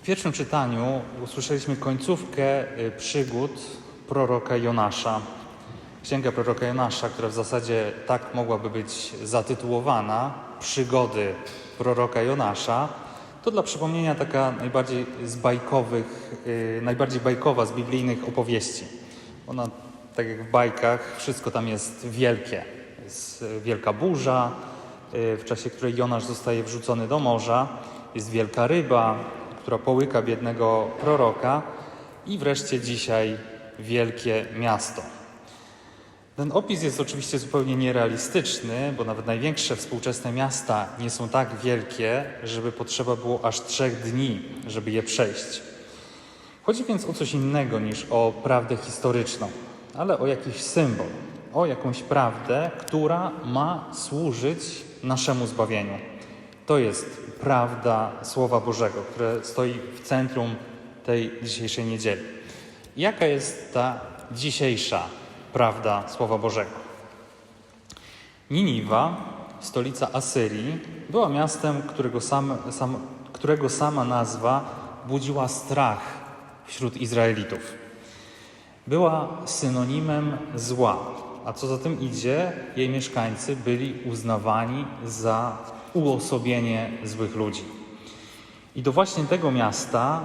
W pierwszym czytaniu usłyszeliśmy końcówkę y, przygód proroka Jonasza. Księga proroka Jonasza, która w zasadzie tak mogłaby być zatytułowana Przygody proroka Jonasza, to dla przypomnienia taka najbardziej z bajkowych, y, najbardziej bajkowa z biblijnych opowieści. Ona, tak jak w bajkach, wszystko tam jest wielkie. Jest y, wielka burza, w czasie której Jonasz zostaje wrzucony do morza. Jest wielka ryba, która połyka biednego proroka. I wreszcie dzisiaj wielkie miasto. Ten opis jest oczywiście zupełnie nierealistyczny, bo nawet największe współczesne miasta nie są tak wielkie, żeby potrzeba było aż trzech dni, żeby je przejść. Chodzi więc o coś innego niż o prawdę historyczną, ale o jakiś symbol, o jakąś prawdę, która ma służyć naszemu zbawieniu. To jest prawda Słowa Bożego, które stoi w centrum tej dzisiejszej niedzieli. Jaka jest ta dzisiejsza prawda Słowa Bożego? Niniwa, stolica Asyrii, była miastem, którego, sam, sam, którego sama nazwa budziła strach wśród Izraelitów. Była synonimem zła, a co za tym idzie, jej mieszkańcy byli uznawani za uosobienie złych ludzi. I do właśnie tego miasta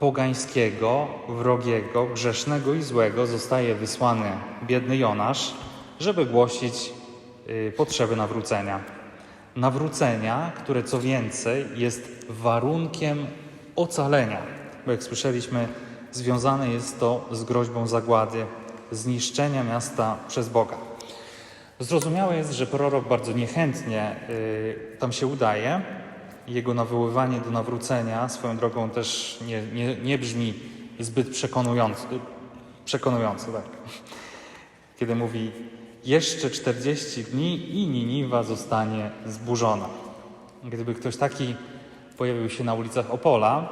pogańskiego, wrogiego, grzesznego i złego zostaje wysłany biedny Jonasz, żeby głosić y, potrzeby nawrócenia. Nawrócenia, które co więcej jest warunkiem ocalenia, bo jak słyszeliśmy, związane jest to z groźbą zagłady, zniszczenia miasta przez Boga. Zrozumiałe jest, że prorok bardzo niechętnie y, tam się udaje. Jego nawoływanie do nawrócenia swoją drogą też nie, nie, nie brzmi zbyt przekonująco, przekonująco tak. kiedy mówi jeszcze 40 dni i Niniwa zostanie zburzona. Gdyby ktoś taki pojawił się na ulicach Opola,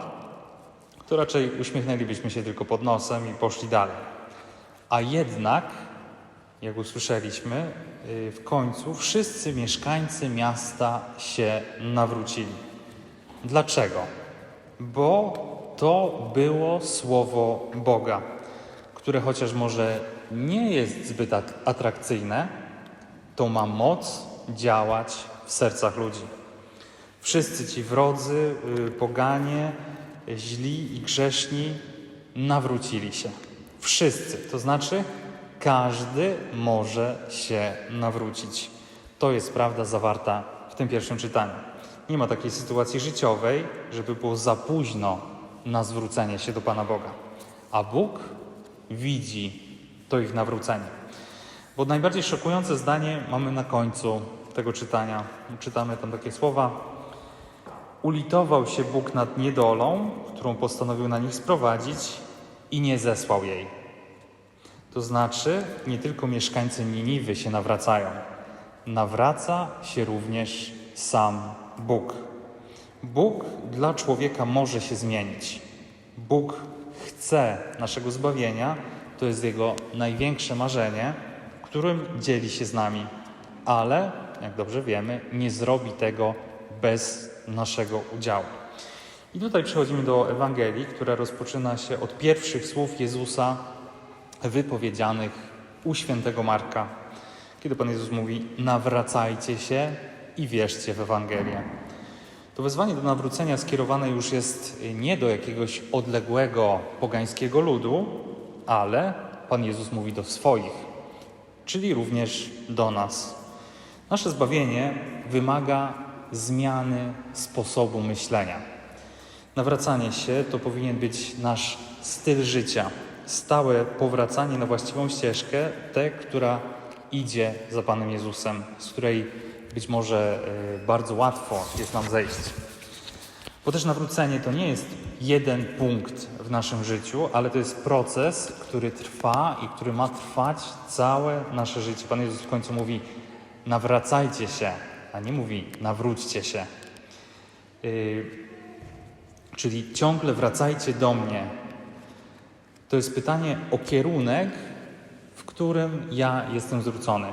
to raczej uśmiechnęlibyśmy się tylko pod nosem i poszli dalej. A jednak, jak usłyszeliśmy, y, w końcu wszyscy mieszkańcy miasta się nawrócili. Dlaczego? Bo to było słowo Boga, które chociaż może nie jest zbyt at- atrakcyjne, to ma moc działać w sercach ludzi. Wszyscy ci wrodzy, y, poganie, źli i grzeszni nawrócili się. Wszyscy, to znaczy każdy może się nawrócić. To jest prawda zawarta w tym pierwszym czytaniu. Nie ma takiej sytuacji życiowej, żeby było za późno na zwrócenie się do Pana Boga. A Bóg widzi to ich nawrócenie. Bo najbardziej szokujące zdanie mamy na końcu tego czytania. Czytamy tam takie słowa: Ulitował się Bóg nad niedolą, którą postanowił na nich sprowadzić, i nie zesłał jej. To znaczy, nie tylko mieszkańcy Niniwy się nawracają, nawraca się również sam Bóg. Bóg dla człowieka może się zmienić. Bóg chce naszego zbawienia, to jest Jego największe marzenie, którym dzieli się z nami, ale, jak dobrze wiemy, nie zrobi tego bez naszego udziału. I tutaj przechodzimy do Ewangelii, która rozpoczyna się od pierwszych słów Jezusa wypowiedzianych u świętego Marka, kiedy Pan Jezus mówi: Nawracajcie się i wierzcie w Ewangelię. To wezwanie do nawrócenia skierowane już jest nie do jakiegoś odległego pogańskiego ludu, ale Pan Jezus mówi do swoich, czyli również do nas. Nasze zbawienie wymaga zmiany sposobu myślenia. Nawracanie się to powinien być nasz styl życia, stałe powracanie na właściwą ścieżkę, tę, która idzie za Panem Jezusem, z której być może y, bardzo łatwo jest nam zejść. Bo też nawrócenie to nie jest jeden punkt w naszym życiu, ale to jest proces, który trwa i który ma trwać całe nasze życie. Pan Jezus w końcu mówi: nawracajcie się, a nie mówi nawróćcie się. Yy, czyli ciągle wracajcie do mnie. To jest pytanie o kierunek, w którym ja jestem zwrócony.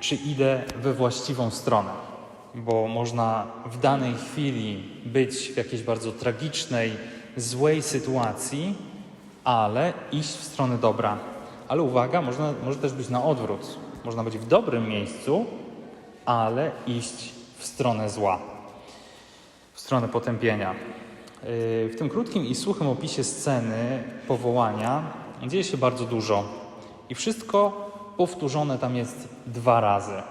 Czy idę we właściwą stronę? bo można w danej chwili być w jakiejś bardzo tragicznej, złej sytuacji, ale iść w stronę dobra. Ale uwaga, można, może też być na odwrót. Można być w dobrym miejscu, ale iść w stronę zła, w stronę potępienia. Yy, W tym krótkim i suchym opisie sceny powołania dzieje się bardzo dużo i wszystko powtórzone tam jest dwa razy.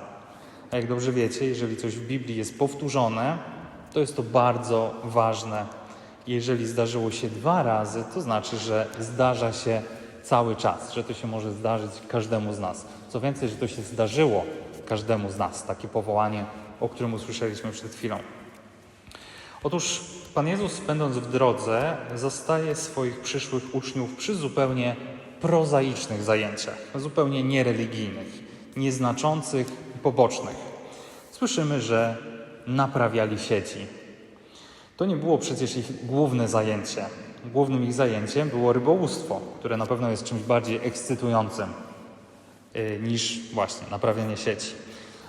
A jak dobrze wiecie, jeżeli coś w Biblii jest powtórzone, to jest to bardzo ważne. Jeżeli zdarzyło się dwa razy, to znaczy, że zdarza się cały czas, że to się może zdarzyć każdemu z nas. Co więcej, że to się zdarzyło każdemu z nas, takie powołanie, o którym usłyszeliśmy przed chwilą. Otóż Pan Jezus, będąc w drodze, zastaje swoich przyszłych uczniów przy zupełnie prozaicznych zajęciach, zupełnie niereligijnych, nieznaczących pobocznych. Słyszymy, że naprawiali sieci. To nie było przecież ich główne zajęcie. Głównym ich zajęciem było rybołówstwo, które na pewno jest czymś bardziej ekscytującym y, niż właśnie naprawianie sieci.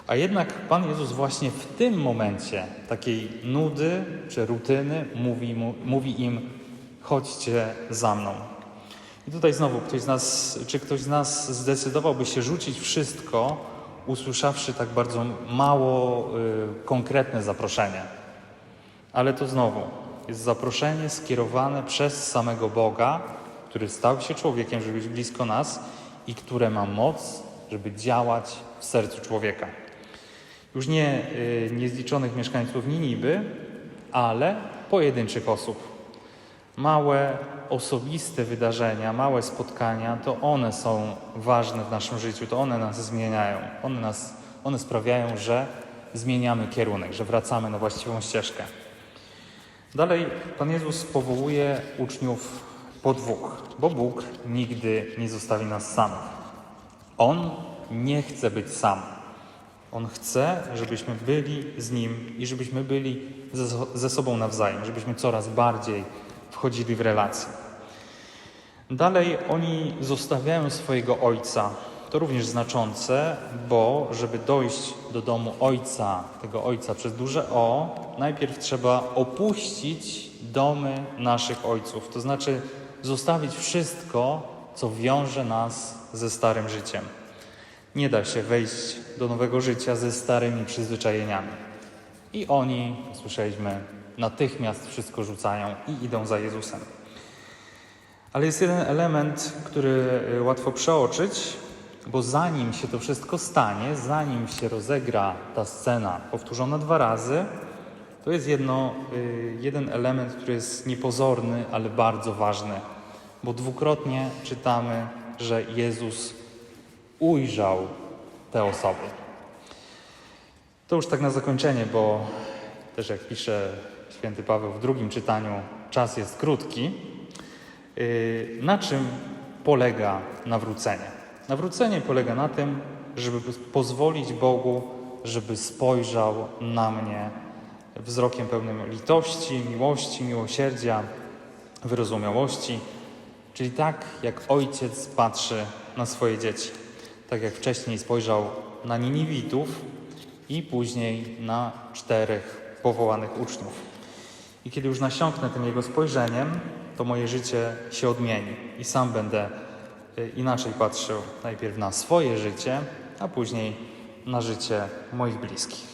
A jednak Pan Jezus właśnie w tym momencie takiej nudy czy rutyny mówi, mu, mówi im: chodźcie za mną. I tutaj znowu ktoś z nas, czy ktoś z nas zdecydowałby się rzucić wszystko, usłyszawszy tak bardzo mało y, konkretne zaproszenie. Ale to znowu jest zaproszenie skierowane przez samego Boga, który stał się człowiekiem, żeby być blisko nas i które ma moc, żeby działać w sercu człowieka. Już nie y, niezliczonych mieszkańców Niniby, ale pojedynczych osób. Małe, osobiste wydarzenia, małe spotkania, to one są ważne w naszym życiu, to one nas zmieniają. One, nas, one sprawiają, że zmieniamy kierunek, że wracamy na właściwą ścieżkę. Dalej Pan Jezus powołuje uczniów po dwóch, bo Bóg nigdy nie zostawi nas samych. On nie chce być sam. On chce, żebyśmy byli z Nim i żebyśmy byli ze, sobą nawzajem, żebyśmy coraz bardziej wchodzili w relacje. Dalej oni zostawiają swojego ojca. To również znaczące, bo żeby dojść do domu ojca, tego ojca przez duże O, najpierw trzeba opuścić domy naszych ojców. To znaczy zostawić wszystko, co wiąże nas ze starym życiem. Nie da się wejść do nowego życia ze starymi przyzwyczajeniami. I oni, słyszeliśmy, natychmiast wszystko rzucają i idą za Jezusem. Ale jest jeden element, który y, łatwo przeoczyć, bo zanim się to wszystko stanie, zanim się rozegra ta scena powtórzona dwa razy, to jest jedno, y, jeden element, który jest niepozorny, ale bardzo ważny, bo dwukrotnie czytamy, że Jezus ujrzał te osoby. To już tak na zakończenie, bo też jak pisze święty Paweł w drugim czytaniu, czas jest krótki. Yy, Na czym polega nawrócenie? Nawrócenie polega na tym, żeby pozwolić Bogu, żeby spojrzał na mnie wzrokiem pełnym litości, miłości, miłosierdzia, wyrozumiałości, czyli tak jak ojciec patrzy na swoje dzieci. Tak jak wcześniej spojrzał na Niniwitów i później na czterech powołanych uczniów. I kiedy już nasiąknę tym jego spojrzeniem, to moje życie się odmieni i sam będę y, inaczej patrzył najpierw na swoje życie, a później na życie moich bliskich.